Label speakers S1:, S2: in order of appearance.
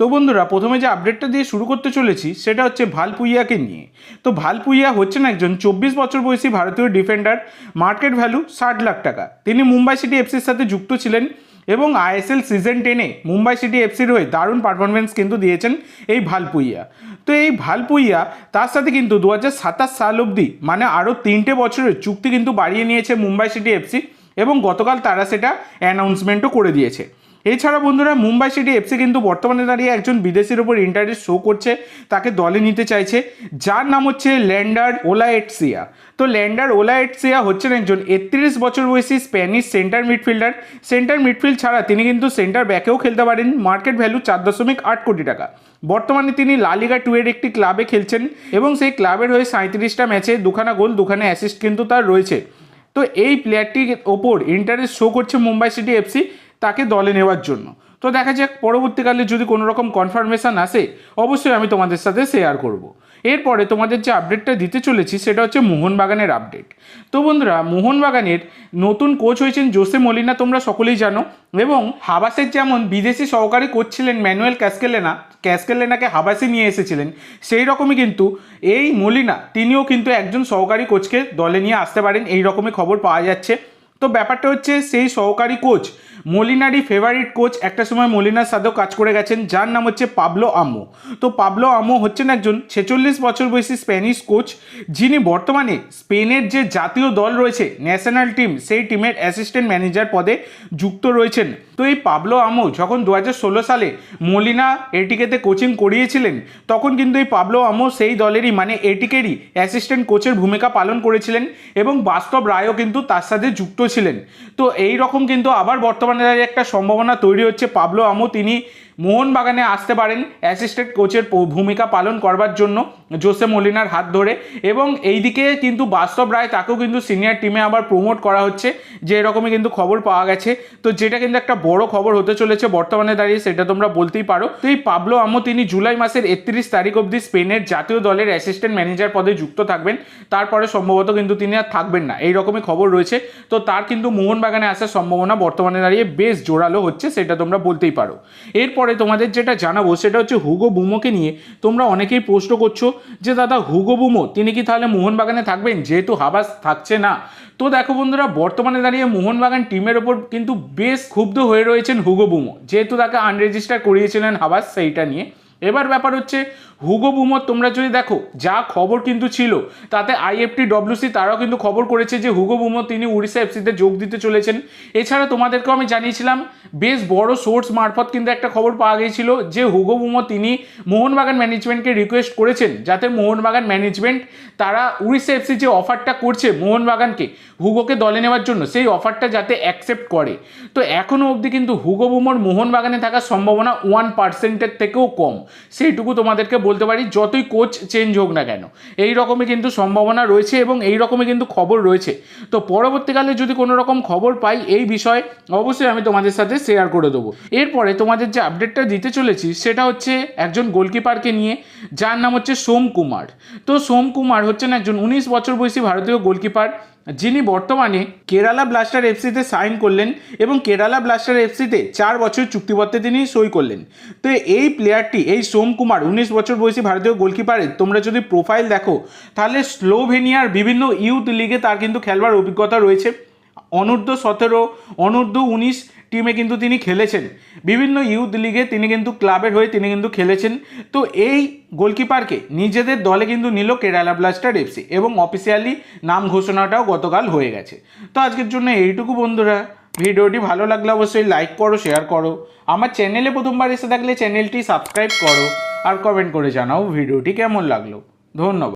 S1: তো বন্ধুরা, প্রথমে যে আপডেটটা দিয়ে শুরু করতে চলেছি, সেটা হচ্ছে ভালপুইয়াকে নিয়ে। তো ভালপুইয়া হচ্ছেন একজন চব্বিশ বছর বয়সী ভারতীয় ডিফেন্ডার মার্কেট ভ্যালু ষাট লাখ টাকা। তিনি মুম্বাই সিটি এফসির সাথে যুক্ত ছিলেন এবং আইএসএল সিজন টেনে মুম্বাই সিটি এফসির হয়ে দারুণ পারফরমেন্স কিন্তু দিয়েছেন এই ভালপুইয়া। তো এই ভালপুইয়া, তার সাথে কিন্তু দু হাজার সাতাশ সাল অবধি মানে আরও তিনটে বছরের চুক্তি কিন্তু বাড়িয়ে নিয়েছে মুম্বাই সিটি এফসি এবং গতকাল তারা সেটা অ্যানাউন্সমেন্টও করে দিয়েছে। এছাড়া বন্ধুরা, মুম্বাই সিটি এফসি কিন্তু বর্তমানে দাঁড়িয়ে একজন বিদেশির ওপর ইন্টারেস্ট শো করছে, তাকে দলে নিতে চাইছে। যার নাম হচ্ছে ল্যান্ডার ওলাএটসিয়া তো ল্যান্ডার ওলাএটসিয়া হচ্ছেন একজন একত্রিশ বছর বয়সী Spanish centre midfielder centre midfield ছাড়া তিনি কিন্তু সেন্টার ব্যাকেও খেলতে পারেন মার্কেট ভ্যালু চার দশমিক আট কোটি টাকা। বর্তমানে তিনি লালিগা টু এর একটি ক্লাবে খেলছেন এবং সেই ক্লাবের হয়ে সাঁত্রিশটা ম্যাচে দুখানা গোল, দুখানা অ্যাসিস্ট কিন্তু তার রয়েছে। তো এই প্লেয়ারটির ওপর ইন্টারেস্ট শো করছে মুম্বাই সিটি এফসি। তাকে দলে নেওয়ার জন্য। তো দেখা যাক, পরবর্তীকালে যদি কোনো রকম কনফার্মেশন আসে, অবশ্যই আমি তোমাদের সাথে শেয়ার করব। এরপরে তোমাদের যে আপডেটটা দিতে চলেছি, সেটা হচ্ছে মোহনবাগানের আপডেট তো বন্ধুরা, মোহনবাগানের নতুন কোচ হয়েছেন জোসে মলিনা, তোমরা সকলেই জানো। এবং হাবাসের যেমন বিদেশি সহকারী কোচ ছিলেন ম্যানুয়েল ক্যাসকেলেনা, ক্যাসকেলেনাকে হাবাসে নিয়ে এসেছিলেন, সেই রকমই কিন্তু এই মলিনা, তিনিও কিন্তু একজন সহকারী কোচকে দলে নিয়ে আসতে পারেন, এই রকমই খবর পাওয়া যাচ্ছে। তো ব্যাপারটা হচ্ছে, সেই সহকারী কোচ মলিনারই ফেভারিট কোচ একটা সময় মলিনার সাথেও কাজ করে গেছেন, যার নাম হচ্ছে পাবলো আমো তো পাবলো আমো হচ্ছেন একজন ছেচল্লিশ বছর বয়সী স্প্যানিশ কোচ যিনি বর্তমানে স্পেনের যে জাতীয় দল রয়েছে ন্যাশনাল টিম সেই টিমের অ্যাসিস্ট্যান্ট ম্যানেজার পদে যুক্ত রয়েছেন। তো এই পাবলো আমো যখন দু হাজার ষোলো সালে মলিনা এটিকেতে কোচিং করিয়েছিলেন, তখন কিন্তু এই পাবলো আমো সেই দলেরই মানে এটিকেরই অ্যাসিস্ট্যান্ট কোচের ভূমিকা পালন করেছিলেন এবং বাস্তব রায়ও কিন্তু তার সাথে যুক্ত ছিলেন। তো এই রকম কিন্তু আবার বর্তমানে একটা সম্ভাবনা তৈরি হচ্ছে পাবলো আমো। তিনি মোহনবাগানে আসতে পারেন অ্যাসিস্ট্যান্ট কোচের ভূমিকা পালন করবার জন্য জোসে মলিনার হাত ধরে। এবং এইদিকে কিন্তু বাস্তব রায় তাকেও কিন্তু সিনিয়র টিমে আবার প্রমোট করা হচ্ছে। যে এরকমই কিন্তু খবর পাওয়া গেছে। তো যেটা কিন্তু একটা বড় খবর হতে চলেছে বর্তমানে দাঁড়িয়ে সেটা তোমরা বলতেই পারো। তো এই পাবলো আমো তিনি জুলাই মাসের একত্রিশ তারিখ অবধি স্পেনের জাতীয় দলের অ্যাসিস্ট্যান্ট ম্যানেজার পদে যুক্ত থাকবেন। তারপরে সম্ভবত কিন্তু তিনি আর থাকবেন না। এই রকমই খবর রয়েছে। তো তার কিন্তু মোহনবাগানে আসার সম্ভাবনা বর্তমানে দাঁড়িয়ে বেশ জোরালো হচ্ছে, সেটা তোমরা বলতেই পারো। এরপরে তোমাদের যেটা জানাব সেটা হচ্ছে হুগো বুমোকে নিয়ে তোমরা অনেকেই প্রশ্ন করছ যে, দাদা, হুগো বুমো, তিনি কি তাহলে মোহনবাগানে থাকবেন? যেহেতু হাবাস থাকছে না। তো দেখো বন্ধুরা, বর্তমানে দাঁড়িয়ে মোহনবাগান টিমের ওপর কিন্তু বেশ ক্ষুব্ধ হয়ে রয়েছেন হুগো বুমো। যেহেতু তাকে আনরেজিস্টার করিয়েছিলেন হাবাস সেইটা নিয়ে। এবার ব্যাপার হচ্ছে, হুগো বুমোর তোমরা যদি দেখো, যা খবর কিন্তু ছিল, তাতে আইএফটি ডব্লিউসি তারাও কিন্তু খবর করেছে যে হুগো বুমো তিনি উড়িষ্যা এফসিতে যোগ দিতে চলেছেন। এছাড়া তোমাদেরকেও আমি জানিয়েছিলাম, বেশ বড় সোর্স মারফত কিন্তু একটা খবর পাওয়া গিয়েছিল যে হুগো বুমো তিনি মোহনবাগান ম্যানেজমেন্টকে রিকোয়েস্ট করেছেন যাতে মোহনবাগান ম্যানেজমেন্ট তারা উড়িষ্যা এফসি যে অফারটা করছে মোহনবাগানকে, হুগোকে দলে নেওয়ার জন্য, সেই অফারটা যাতে অ্যাকসেপ্ট করে। তো এখনও অবধি কিন্তু হুগো বুমর মোহনবাগানে থাকার সম্ভাবনা ওয়ান পার্সেন্টের থেকেও কম। সেইটুকু তোমাদেরকে বলতে পারি, যতই কোচ চেঞ্জ হোক না কেন। এই রকমই কিন্তু সম্ভাবনা রয়েছে এবং এই রকমই কিন্তু খবর রয়েছে। তো পরবর্তীকালে যদি কোনো রকম খবর পাই, এই বিষয়ে অবশ্যই আমি তোমাদের সাথে শেয়ার করে দেবো। এরপরে তোমাদের যে আপডেটটা দিতে চলেছি, সেটা হচ্ছে একজন গোলকিপারকে নিয়ে, যার নাম হচ্ছে সোম কুমার। তো সোম কুমার হচ্ছেন একজন উনিশ বছর বয়সী ভারতীয় গোলকিপার যিনি বর্তমানে কেরালা ব্লাস্টার এফসিতে সাইন করলেন এবং কেরালা ব্লাস্টার এফসিতে চার বছর চুক্তিপত্রে তিনি সই করলেন। তো এই প্লেয়ারটি এই সোম কুমার, উনিশ বছর বয়সী ভারতীয় গোলকিপারের, তোমরা যদি প্রোফাইল দেখো, তাহলে স্লোভেনিয়ার বিভিন্ন ইউথ লিগে তার কিন্তু খেলবার অভিজ্ঞতা রয়েছে। অনূর্ধ্ব সতেরো, অনূর্ধ্ব উনিশ টিমে কিন্তু তিনি খেলেছেন। বিভিন্ন ইউথ লিগে তিনি কিন্তু ক্লাবের হয়ে তিনি কিন্তু খেলেছেন। তো এই গোলকিপারকে নিজেদের দলে কিন্তু নিল কেরালা ব্লাস্টার এফসি এবং অফিসিয়ালি নাম ঘোষণাটাও গতকাল হয়ে গেছে। তো আজকের জন্য এইটুকু বন্ধুরা। ভিডিওটি ভালো লাগলে অবশ্যই লাইক করো শেয়ার করো। আমার চ্যানেলে প্রথমবার এসে থাকলে চ্যানেলটি সাবস্ক্রাইব করো। আর কমেন্ট করে জানাও ভিডিওটি কেমন লাগল। ধন্যবাদ।